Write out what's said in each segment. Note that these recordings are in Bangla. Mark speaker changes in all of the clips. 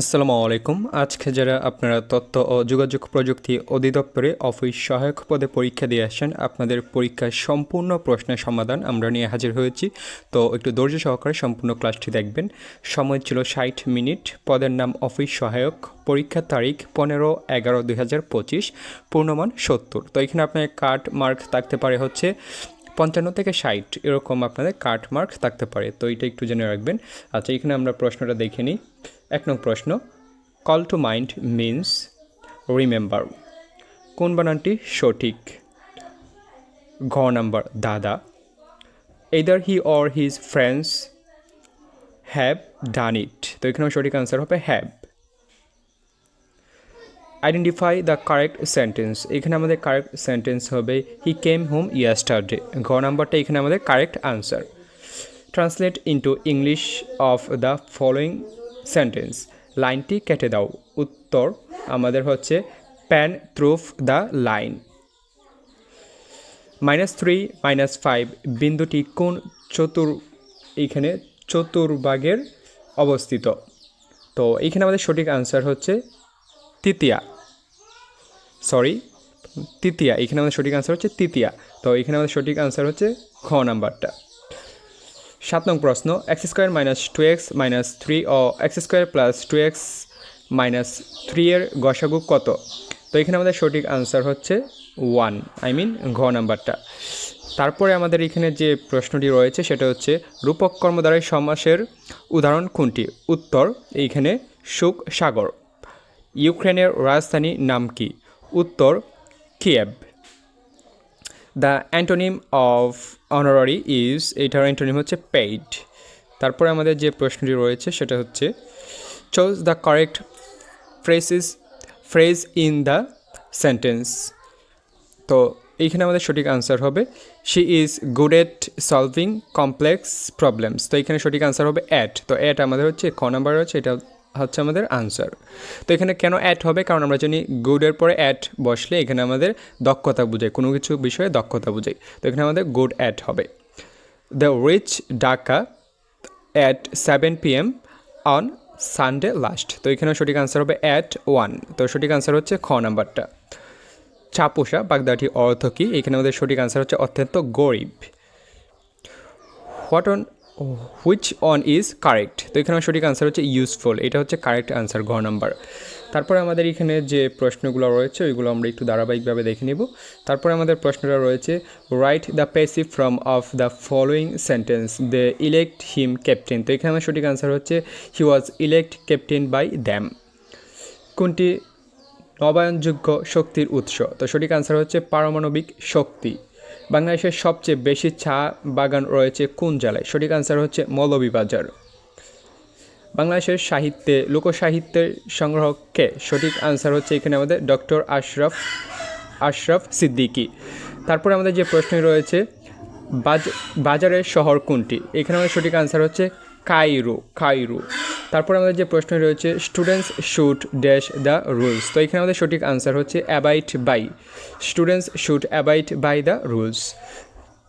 Speaker 1: আসসালামু আলাইকুম আজকে যারা আপনারা তথ্য ও যোগাযোগ প্রযুক্তি অধিদপ্তরে অফিস সহায়ক পদে পরীক্ষা দিয়ে আসছেন, আপনাদের পরীক্ষার সম্পূর্ণ প্রশ্নের সমাধান আমরা নিয়ে হাজির হয়েছি। তো একটু ধৈর্য সহকারে সম্পূর্ণ ক্লাসটি দেখবেন। সময় ছিল ষাট মিনিট। পদের নাম অফিস সহায়ক। পরীক্ষার তারিখ পনেরো এগারো দুই হাজার পঁচিশ। পূর্ণমান সত্তর। তো এখানে আপনার কার্ড মার্ক থাকতে পারে হচ্ছে পঞ্চান্ন থেকে ষাট। এরকম আপনাদের কাট মার্ক থাকতে পারে। তো এটা একটু জেনে রাখবেন। আচ্ছা এখানে আমরা প্রশ্নটা দেখে নিই। এক নং প্রশ্ন call to mind means remember কোন বানানটি সঠিক? ঘ নাম্বার, দাদা। Either he or his friends have done it তো এখানেও সঠিক আনসার হবে have identify the correct sentence এখানে আমাদের কারেক্ট সেন্টেন্স হবে হি কেম হোম ইয়াস্টারডে ঘ নাম্বারটা এখানে আমাদের correct answer translate into English of the following sentence লাইনটি কেটে দাও। উত্তর আমাদের হচ্ছে pan through the line minus three minus five বিন্দুটি কোন চতুর এইখানে চতুর্ভাগের অবস্থিত। তো এইখানে আমাদের সঠিক আনসার হচ্ছে তৃতীয়া। সরি তৃতীয়া। এখানে আমাদের সঠিক আনসার হচ্ছে তৃতীয়া। তো এখানে আমাদের সঠিক আনসার হচ্ছে খ নাম্বারটা সাত নং প্রশ্ন x square minus two x minus three ও x square plus two x minus three এর গসাগু কত? তো এখানে আমাদের সঠিক আনসার হচ্ছে ওয়ান আই মিন ঘ নাম্বারটা। তারপরে আমাদের এখানে যে প্রশ্নটি রয়েছে সেটা হচ্ছে রূপক কর্মদ্বারায় সমাসের উদাহরণ কোনটি? উত্তর, এইখানে সুখ সাগর। ইউক্রেনের রাজধানী নাম কি? উত্তর, Kyiv. The antonym of honorary is এটার অ্যান্টোনিম হচ্ছে পেইড তারপরে আমাদের যে প্রশ্নটি রয়েছে, সেটা হচ্ছে choose the correct phrases phrase in the sentence তো এইখানে আমাদের সঠিক আনসার হবে she is good at solving complex problems তো এখানে সঠিক আনসার হবে অ্যাট তো অ্যাট আমাদের হচ্ছে, ক নাম্বার হচ্ছে এটা হচ্ছে আমাদের আনসার তো এখানে কেন অ্যাড হবে? কারণ আমরা জানি গুডের পরে অ্যাড বসলে এখানে আমাদের দক্ষতা বোঝায়, কোনো কিছু বিষয়ে দক্ষতা বোঝায়। তো এখানে আমাদের গুড অ্যাড হবে। The reach Dhaka at seven p m on Sunday last তো এখানে সঠিক আনসার হবে অ্যাট ওয়ান তো সঠিক আনসার হচ্ছে খ নাম্বারটা। চাপুষা বাগদাটি অর্থ কী? এখানে আমাদের সঠিক আনসার হচ্ছে অত্যন্ত গরিব। What one which one is correct তো এখানে সঠিক আনসার হচ্ছে ইউজফুল এটা হচ্ছে কারেক্ট আনসার ঘ নাম্বার তারপরে আমাদের এখানে যে প্রশ্নগুলো রয়েছে, ওইগুলো আমরা একটু ধারাবাহিকভাবে দেখে নেব। তারপরে আমাদের প্রশ্নটা রয়েছে write the passive form of the following sentence they elect him captain তো এখানে আমার সঠিক আনসার হচ্ছে he was elect captain by them কোনটি? নবায়নযোগ্য শক্তির উৎস। তো সঠিক আনসার হচ্ছে পারমাণবিক শক্তি। বাংলাদেশের সবচেয়ে বেশি চা বাগান রয়েছে কোন জেলায়? সঠিক আনসার হচ্ছে মৌলভীবাজার। বাংলাদেশের সাহিত্যে, লোকসাহিত্যের সংগ্রহকে সঠিক আনসার হচ্ছে এখানে আমাদের ডক্টর আশরাফ আশরাফ সিদ্দিকি। তারপরে আমাদের যে প্রশ্নই রয়েছে, বাজ, বাজারের শহর কোনটি? এখানে আমাদের সঠিক আনসার হচ্ছে কাইরো কাইরো তারপর আমাদের যে প্রশ্ন রয়েছে students should dash the rules তো এখানে আমাদের সঠিক আনসার হচ্ছে abide by students should abide by the rules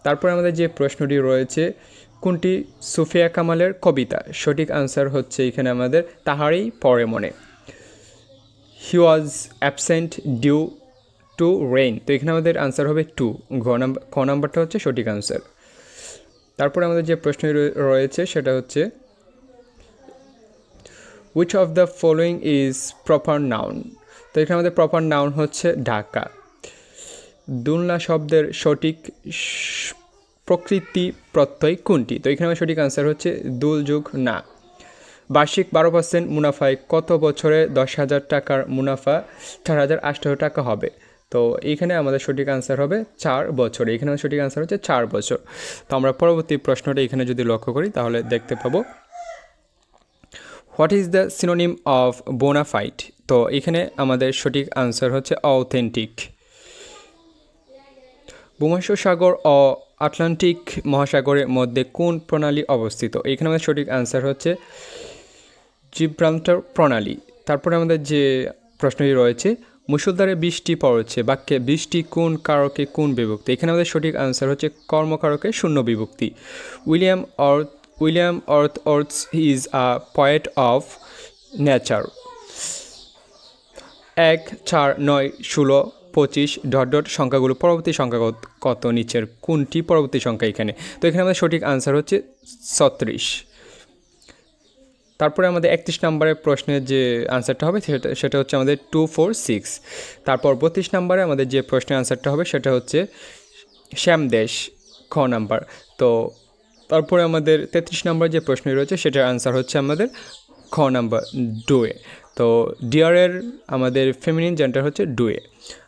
Speaker 1: তারপর আমাদের যে প্রশ্নটি রয়েছে, কোনটি সুফিয়া কামালের কবিতা? সঠিক আনসার হচ্ছে এখানে আমাদের, তাহারই পরে মনে। He was absent due to rain তো এখানে আমাদের আনসার হবে টু ঘ নাম্বার ক নাম্বারটা হচ্ছে সঠিক আনসার তারপরে আমাদের যে প্রশ্ন রয়েছে, সেটা হচ্ছে which of the following is proper noun তো এখানে আমাদের প্রপার নাউন হচ্ছে ঢাকা। দুলনা শব্দের সঠিক প্রকৃতি প্রত্যয় কোনটি? তো এখানে আমার সঠিক আনসার হচ্ছে দুল যুগ না। বার্ষিক বারো পার্সেন্ট মুনাফায় কত বছরে দশ হাজার টাকার মুনাফা? চার হাজার আটশো টাকা হবে। তো এইখানে আমাদের সঠিক আনসার হবে চার বছর। এখানে সঠিক আনসার হচ্ছে চার বছর। তো আমরা পরবর্তী প্রশ্নটা এখানে যদি লক্ষ্য করি, তাহলে দেখতে পাবো what is the synonym of bona fide তো এখানে আমাদের সঠিক আনসার হচ্ছে অথেন্টিক ভূমধ্য সাগর ও আটলান্টিক মহাসাগরের মধ্যে কোন প্রণালী অবস্থিত? এখানে আমাদের সঠিক আনসার হচ্ছে জিব্রাল্টার প্রণালী। তারপরে আমাদের যে প্রশ্নটি রয়েছে মুসুলধারে বৃষ্টি পড়ছে, বাক্যে বৃষ্টি কোন কারকে কোন বিভক্তি? এখানে আমাদের সঠিক আনসার হচ্ছে কর্মকারকে শূন্য বিভক্তি। William Worth William Worth is a poet of nature এক চার নয় ষোলো পঁচিশ ডট ডট সংখ্যাগুলো পরবর্তী সংখ্যা কত- কত নিচের কোনটি পরবর্তী সংখ্যা এখানে? তো এখানে আমাদের সঠিক আনসার হচ্ছে ছত্রিশ। তারপরে আমাদের একত্রিশ নম্বরের প্রশ্নের যে আনসারটা হবে সেটা সেটা হচ্ছে আমাদের টু ফোর সিক্স তারপর বত্রিশ নম্বরে আমাদের যে প্রশ্নের আনসারটা হবে সেটা হচ্ছে শ্যামদেশ, খ নাম্বার। তো তারপরে আমাদের তেত্রিশ নম্বর যে প্রশ্নটি রয়েছে, সেটার আনসার হচ্ছে আমাদের খ নাম্বার ডুয়ে তো ডিয়ারের আমাদের ফেমিনিন জেন্টার হচ্ছে ডুয়ে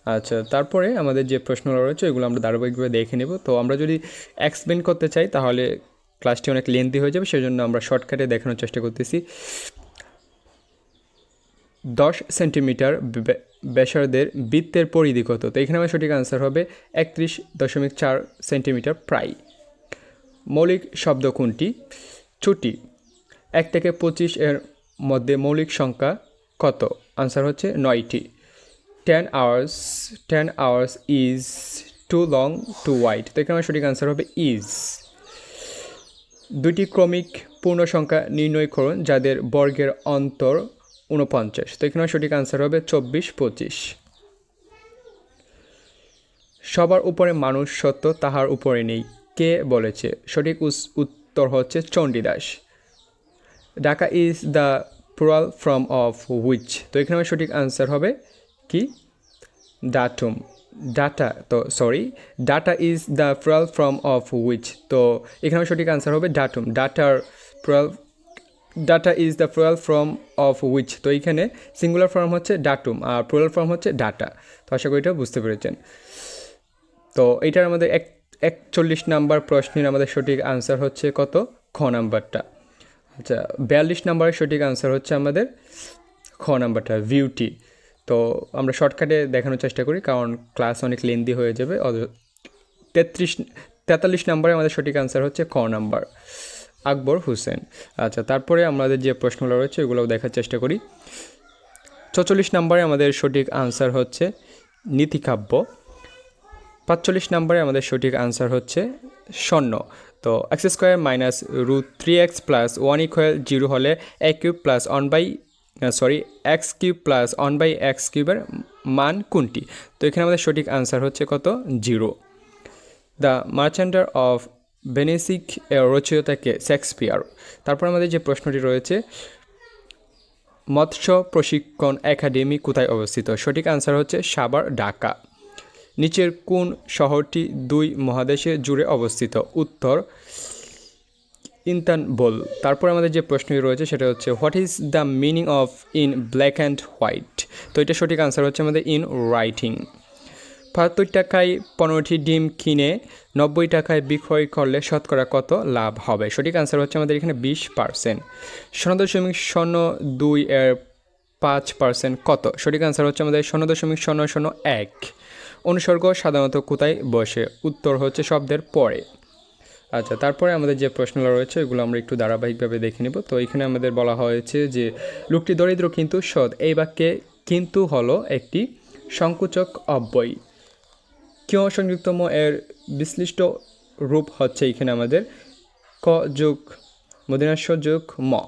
Speaker 1: আচ্ছা তারপরে আমাদের যে প্রশ্নগুলো রয়েছে, এগুলো আমরা ধারাবাহিকভাবে দেখে নেব। তো আমরা যদি এক্সপ্লেন করতে চাই, তাহলে ক্লাসটি অনেক লেন্দি হয়ে যাবে, সেজন্য আমরা শর্টকাটে দেখানোর চেষ্টা করতেছি। দশ সেন্টিমিটার বে- ব্যাসার্ধের বৃত্তের পরিধি কত তো এখানে আমার সঠিক আনসার হবে একত্রিশ দশমিক চার সেন্টিমিটার প্রায়। মৌলিক শব্দ কোনটি? ছুটি। এক থেকে পঁচিশ এর মধ্যে মৌলিক সংখ্যা কত? আনসার হচ্ছে নয়টি। Ten hours ten hours is too long to wait তো এখানে আমার সঠিক আনসার হবে ইজ দুটি ক্রমিক পূর্ণ সংখ্যা নির্ণয় করুন, যাদের বর্গের অন্তর উনপঞ্চাশ তো এখানে সঠিক আনসার হবে চব্বিশ, পঁচিশ। সবার উপরে মানুষ সত্য, তাহার উপরে নেই। কে বলেছে? সঠিক উত্তর হচ্ছে Chandidas. Data is the plural form of which তো এখানে আমার সঠিক আনসার হবে কি? ডাটুম ডাটা তো sorry data is the plural form of which তো এখানে আমার সঠিক আনসার হবে ডাটুম ডাটার plural data is the plural form of which তো এইখানে সিঙ্গুলার ফর্ম হচ্ছে ডাটুম আর প্লুরাল ফর্ম হচ্ছে ডাটা তো আশা করি এটা বুঝতে পেরেছেন। তো এইটার আমাদের এক একচল্লিশ নাম্বার প্রশ্নের আমাদের সঠিক আনসার হচ্ছে কত? খ নাম্বারটা। আচ্ছা বিয়াল্লিশ নাম্বারের সঠিক আনসার হচ্ছে আমাদের খ নাম্বারটা ভিউটি তো আমরা শর্টকাটে দেখানোর চেষ্টা করি, কারণ ক্লাস অনেক লেন্দি হয়ে যাবে। তেত্রিশ, তেতাল্লিশ নাম্বারে আমাদের সঠিক আনসার হচ্ছে খ নাম্বার, আকবর হোসেন। আচ্ছা তারপরে আমাদের যে প্রশ্নগুলো রয়েছে ওগুলো দেখার চেষ্টা করি। চৌচল্লিশ নাম্বারে আমাদের সঠিক আনসার হচ্ছে নীতিকাব্য। পাঁচচল্লিশ নম্বরে আমাদের সঠিক আনসার হচ্ছে শূন্য তো x square minus root three x plus one equal zero হলে a cube plus one by sorry x cube plus one by x কিউবের মান কোনটি? তো এখানে আমাদের সঠিক আনসার হচ্ছে কত? Zero the merchant of Venice রচয়িতাকে Shakespeare তারপর আমাদের যে প্রশ্নটি রয়েছে, মৎস্য প্রশিক্ষণ একাডেমি কোথায় অবস্থিত? সঠিক আনসার হচ্ছে সাবার ঢাকা। নিচের কোন শহরটি দুই মহাদেশে জুড়ে অবস্থিত? উত্তর, ইন্তানবুল। তারপর আমাদের যে প্রশ্নটি রয়েছে সেটা হচ্ছে what is the meaning of in black and white তো এটা সঠিক আনসার হচ্ছে আমাদের ইন রাইটিং বাহাত্তর টাকায় পনেরোটি ডিম কিনে নব্বই টাকায় বিক্রয় করলে শতকরা কত লাভ হবে? সঠিক আনসার হচ্ছে আমাদের এখানে বিশ পার্সেন্ট শূন্য দশমিক শূন্য দুই এর পাঁচ পার্সেন্ট কত? সঠিক আনসার হচ্ছে আমাদের শূন্য দশমিক শূন্য শূন্য এক। অনুসর্গ সাধারণত কোথায় বসে? উত্তর হচ্ছে শব্দের পরে। আচ্ছা তারপরে আমাদের যে প্রশ্নগুলো রয়েছে, এগুলো আমরা একটু ধারাবাহিকভাবে দেখে নেব। তো এখানে আমাদের বলা হয়েছে যে, লোকটি দরিদ্র কিন্তু সৎ। এই বাক্যে কিন্তু হলো একটি সংকুচক অব্যয়। কিয় সংযুক্তম এর বিশ্লিষ্ট রূপ হচ্ছে এখানে আমাদের ক যোগ মদিনাস্য যোগ, ম।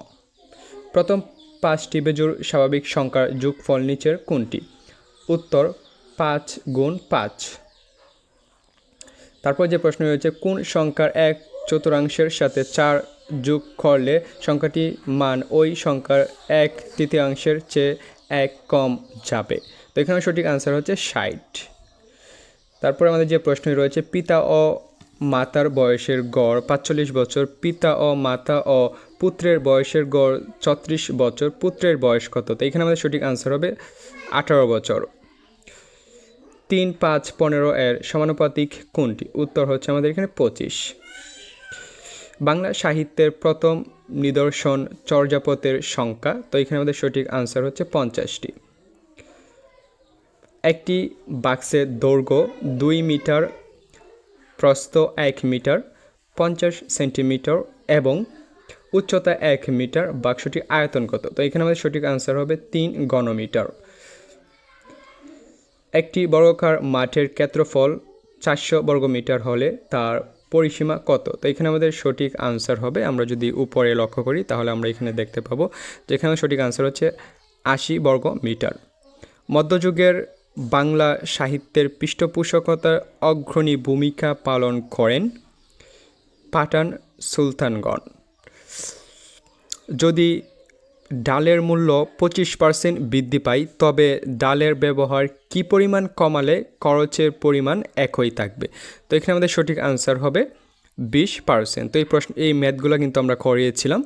Speaker 1: প্রথম পাঁচটি বেজোর স্বাভাবিক সংখ্যার যোগফল নিচের কোনটি? উত্তর পাঁচ গুণ পাঁচ। তারপর যে প্রশ্ন রয়েছে, কোন সংখ্যার এক চতুর্থাংশের সাথে চার যোগ করলে সংখ্যাটি মান ওই সংখ্যার এক তৃতীয়াংশের চেয়ে এক কম যাবে? তো এখানে সঠিক আনসার হচ্ছে ষাট। তারপরে আমাদের যে প্রশ্নটি রয়েছে, পিতা ও মাতার বয়সের গড় পাঁচচল্লিশ বছর, পিতা ও মাতা ও পুত্রের বয়সের গড় ছত্রিশ বছর, পুত্রের বয়স কত? তো এখানে আমাদের সঠিক আনসার হবে আঠারো বছর। তিন পাঁচ পনেরো এর সমানুপাতিক কোনটি? উত্তর হচ্ছে আমাদের এখানে পঁচিশ। বাংলা সাহিত্যের প্রথম নিদর্শন চর্যাপদের সংখ্যা, তো এখানে আমাদের সঠিক আনসার হচ্ছে পঞ্চাশটি। একটি বাক্সের দৈর্ঘ্য দুই মিটার, প্রস্থ এক মিটার, পঞ্চাশ সেন্টিমিটার এবং উচ্চতা এক মিটার, বাক্সটি আয়তন কত? তো এখানে আমাদের সঠিক আনসার হবে তিন ঘনমিটার। একটি বর্গাকার মাঠের ক্ষেত্রফল চারশো বর্গমিটার হলে তার পরিসীমা কত? তো এখানে আমাদের সঠিক আনসার হবে। আমরা যদি উপরে লক্ষ্য করি, তাহলে আমরা এখানে দেখতে পাবো যেখানে সঠিক আনসার হচ্ছে আশি বর্গ মিটার মধ্যযুগের বাংলা সাহিত্যের পৃষ্ঠপোষকতার অগ্রণী ভূমিকা পালন করেন পাঠান সুলতানগণ। যদি ডালের মূল্য পঁচিশ পার্সেন্ট বৃদ্ধি পায়, তবে ডালের ব্যবহার কি পরিমাণ কমালে খরচের পরিমাণ একই থাকবে? তো এখানে আমাদের সঠিক আনসার হবে বিশ পার্সেন্ট। তো এই প্রশ্ন, এই ম্যাথগুলো কিন্তু আমরা করিয়েছিলাম।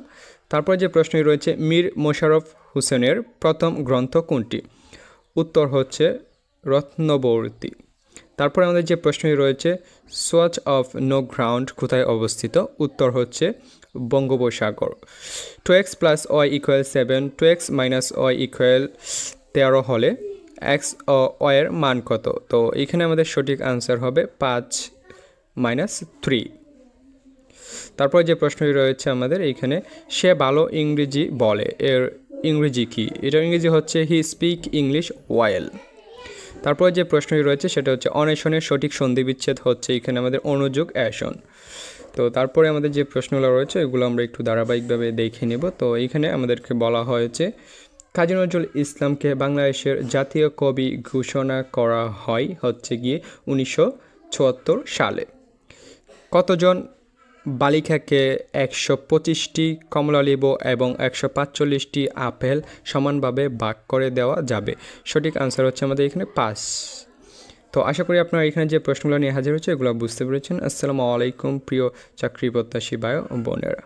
Speaker 1: তারপর যে প্রশ্নটি রয়েছে, মীর মোশাররফ হোসেনের প্রথম গ্রন্থ কোনটি? উত্তর হচ্ছে রত্নবর্তী। তারপরে আমাদের যে প্রশ্নটি রয়েছে, সোয়াচ অফ নো গ্রাউন্ড কোথায় অবস্থিত? উত্তর হচ্ছে বঙ্গোপসাগর। Two x plus y equal seven, two x minus y equal তেরো হলে এক্স ওয়ের মান কত? তো এখানে আমাদের সঠিক আনসার হবে পাঁচ মাইনাস থ্রি। তারপর যে প্রশ্নটি রয়েছে আমাদের এইখানে সে ভালো ইংরেজি বলে। এর ইংরেজি কি? এটার ইংরেজি হচ্ছে হি স্পিক ইংলিশ ওয়েল তারপর যে প্রশ্নটি রয়েছে, সেটা হচ্ছে অনেশনের সঠিক সন্ধি বিচ্ছেদ হচ্ছে এখানে আমাদের অনুযোগ অ্যাশন। তো তারপরে আমাদের যে প্রশ্নগুলো রয়েছে, এগুলো আমরা একটু ধারাবাহিকভাবে দেখে নেব। তো এইখানে আমাদেরকে বলা হয়েছে, কাজী নজরুল ইসলামকে বাংলাদেশের জাতীয় কবি ঘোষণা করা হয় হচ্ছে গিয়ে উনিশশো চুয়াত্তর সালে। কতজন বালিকাকে একশো পঁচিশটি কমলালেবু এবং একশো পাঁচচল্লিশটি আপেল সমানভাবে ভাগ করে দেওয়া যাবে? সঠিক আনসার হচ্ছে আমাদের এখানে পাঁচ। তো আশা করি আপনারা এখানে যে প্রশ্নগুলো নিয়ে হাজির হয়েছে, এগুলো বুঝতে পেরেছেন। আসসালামু আলাইকুম, প্রিয় চাকরি প্রত্যাশী বায়ু বোনেরা।